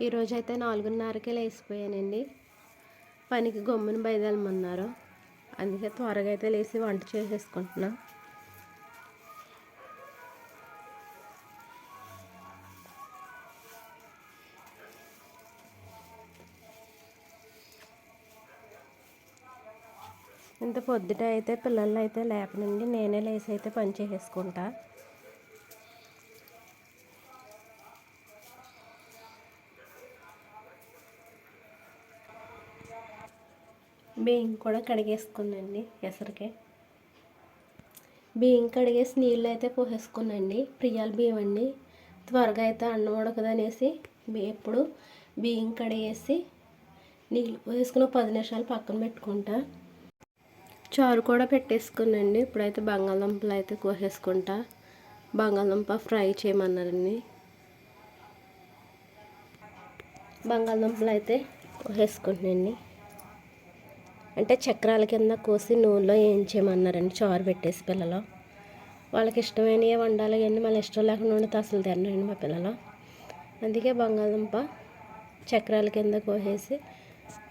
ఈరోజు అయితే నాలుగున్నరకే లేచిపోయానండి. పనికి గమ్మున బయలుదేరమన్నారు. అందుకే త్వరగా అయితే లేచి వంట చేసేసుకుంటున్నా. ఇంత పొద్దుట అయితే పిల్లలు అయితే లేపనండి. నేనే లేచి అయితే పని చేసేసుకుంటా. బియ్యం కూడా కడిగేసుకున్నాండి ఎసరికి. బియ్యం కడిగేసి నీళ్ళు అయితే పోసేసుకున్నాండి ప్రియాల బియ్యం అండి. త్వరగా అయితే అన్నం ఉడకదనేసి ఎప్పుడు బియ్యం కడిగేసి నీళ్ళు పోసేసుకుని పది నిమిషాలు పక్కన పెట్టుకుంటా. చారు కూడా పెట్టేసుకున్నాండి ఇప్పుడైతే బంగాళదుంపలు అయితే కోసేసుకుంటా. బంగాళదుంప ఫ్రై చేయమన్నారండి. బంగాళదుంపలు అయితే కోసేసుకుంటున్నాండి అంటే చక్రాల కింద కోసి నూనెలో వేయించేయమన్నారండి చారు పెట్టేసి పిల్లలు. వాళ్ళకి ఇష్టమైనవి వండాలి కానీ మళ్ళీ ఇష్టం లేకుండా వండితే అసలు తినరండి మా పిల్లలు. అందుకే బంగాళదుంప చక్రాల కింద కోసేసి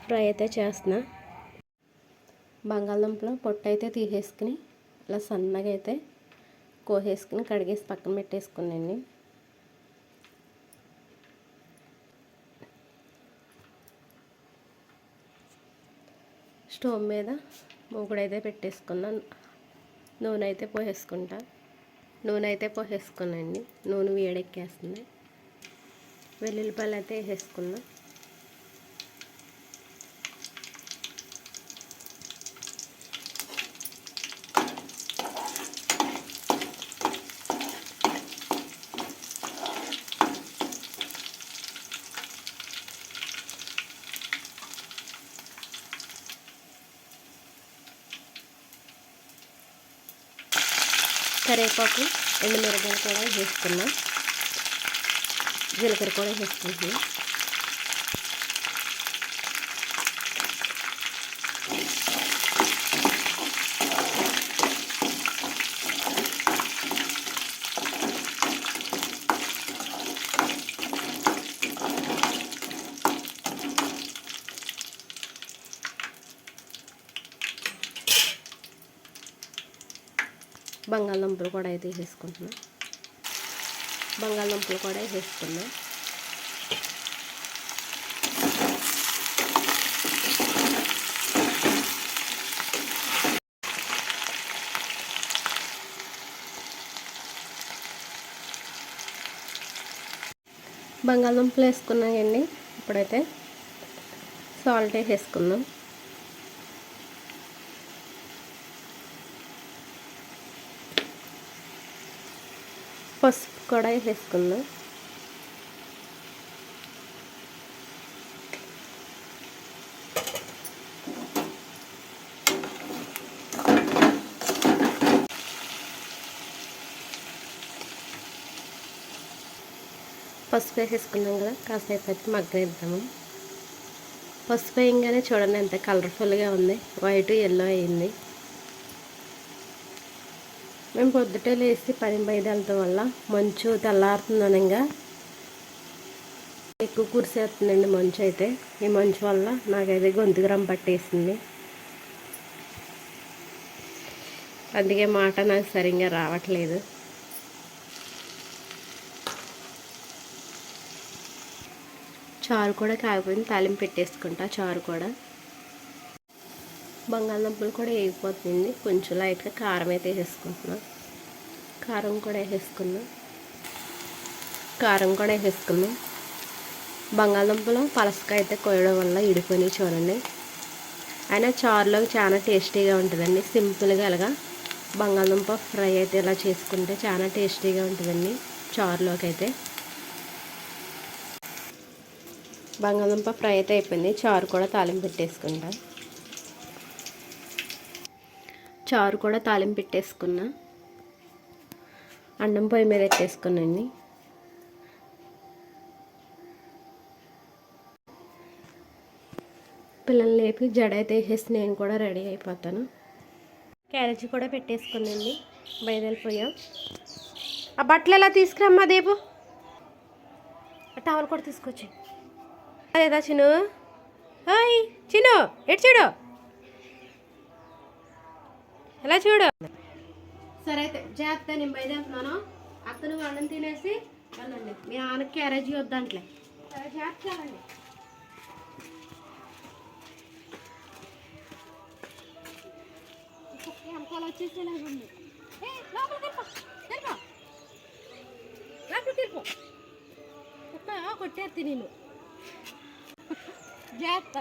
ఫ్రై అయితే చేస్తున్నా. బంగాళదుంపలో పొట్టు అయితే తీసేసుకుని ఇలా సన్నగా అయితే కోసేసుకుని కడిగేసి పక్కన పెట్టేసుకున్నాను స్టవ్ మీద మూగుడైతే పెట్టేసుకున్నాను నూనె అయితే పోసేసుకుంటా. నూనె అయితే పోసేసుకున్నాండి. నూనె వేడెక్కేస్తుంది. వెల్లుల్లిపాయలు అయితే వేసేసుకున్నాను కరివేపాకు ఎండుమిరపకాయలు కూడా వేసుకున్నాం. జీలకర్ర కూడా వేసుకుంటున్నాం. బంగాళదుంపలు కూడా అయితే వేసేసుకుంటున్నాం బంగాళదుంపలు కూడా వేసేసుకున్నాం బంగాళదుంపలు వేసుకున్నాయండి. ఇప్పుడైతే సాల్ట్ వేసేసుకుందాం పసుపు కూడా వేసుకుందాం పసుపు వేసేసుకున్నాం కదా కాసేపు అయితే మగ్గనిద్దాము. పసుపు వేయంగానే చూడండి ఎంత కలర్ఫుల్గా ఉంది. వైట్ ఎల్లో అయింది. మేము పొద్దుటే లేచి పని బయలుదేరటం వల్ల మంచు తెల్లారుతుందనగా. ఎక్కువ కురిసేస్తుందండి మంచు అయితే. ఈ మంచు వల్ల నాకైతే గొంతుకు పట్టేసింది. అందుకే మాట నాకు సరిగ్గా రావట్లేదు. చారు కూడా కాకపోయింది తాలింపు పెట్టేసుకుంటా చారు కూడా. బంగాళదుంపలు కూడా వేగిపోతుంది కొంచెం లైట్గా కారం అయితే వేసేసుకుంటున్నాం. కారం కూడా వేసేసుకున్నాం. కారం కూడా వేసేసుకున్నాం. బంగాళదుంపలు పలసకాయ అయితే కోయడం వల్ల ఇడిపోయి చూడండి. అయినా చారులో చాలా టేస్టీగా ఉంటుందండి. సింపుల్గా అలాగా బంగాళదుంప ఫ్రై అయితే ఇలా చేసుకుంటే చాలా టేస్టీగా ఉంటుందండి చారులోకి అయితే. బంగాళదుంప ఫ్రై అయితే అయిపోయింది. చారు కూడా తాలింపు పెట్టేసుకుంటాను చారు కూడా తాలింపు పెట్టేసుకున్నా. అన్నం పొయ్యి మీద పెట్టేసుకున్నాండి పిల్లల్ని లేపి జడ అయితే వేసేసి నేను కూడా రెడీ అయిపోతాను. క్యారేజ్ కూడా పెట్టేసుకున్నాండి బయలుదేరిపోయాం ఆ బట్టలు ఎలా తీసుకురమ్మా దేపు? ఆ టవల్ కూడా తీసుకొచ్చి అదేదా చిను హాయ్ చిను ఎటు చూడు? ఎలా చూడు. సరే అయితే జాగ్రత్త నేను బయలుదేరుతున్నాను అతను వాళ్ళని తినేసి వెళ్ళండి. మీ నాన్నకి క్యారేజీ వద్దంట్లే సరే జాగ్రత్త వెళ్ళండి వెనకాల వచ్చేసేలాగా ఉంది. ఏ, లోపలికి నేను జాగ్రత్త